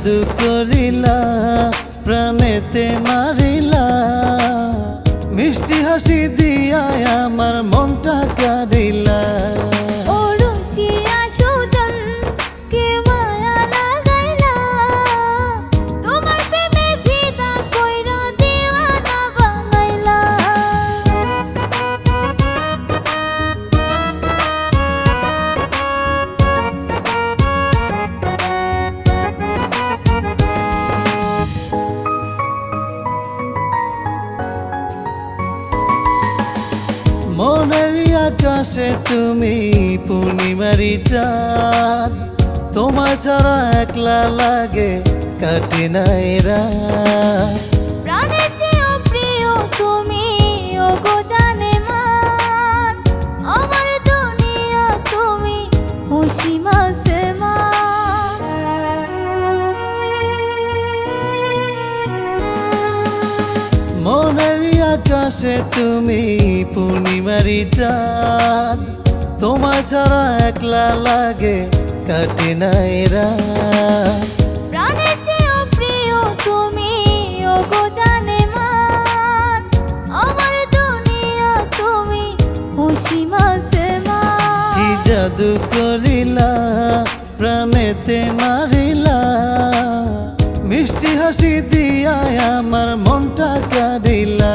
জাদু করিলা প্রাণেতে মারিলা। মিষ্টি হাসি দিয়া আমার মনটা কারিলা আকাশে তুমি পূর্ণিমারি চাঁদ। তোমার ছাড়া একলা লাগে কাটে নাই রাত। আকাশে তুমি পূর্ণিমারি চাঁদ। তোমার ছাড়া একলা লাগে কাটে নাই রাত। প্রাণের তুমি ও জানে আমার দুনিয়া তুমি খুশি মাসে কি জাদু করিলা প্রাণেতে মারিলা। মিষ্টি হাসি দিয়া আমার মনটা কারিলা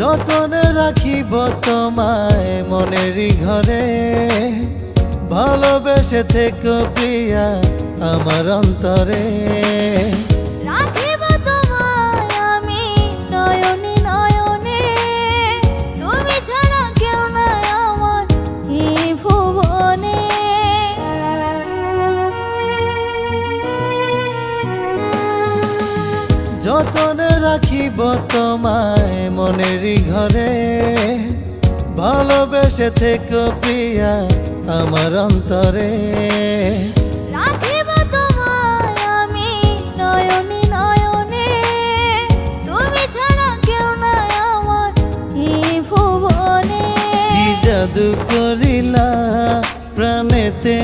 যতনে রাখিব তোমায় মনের ঘরে ভালোবেসে থেকো প্রিয়া আমার অন্তরে। যতনে রাখিব তোমায় মনেরই ঘরে ভালোবেসে থেকো প্রিয়া আমার অন্তরে। রাখিব তোমায় আমি নয়নে নয়নে তুমি ছাড়া কেউ নাই আমার এই ভুবনে কি জাদু করিলা প্রাণেতে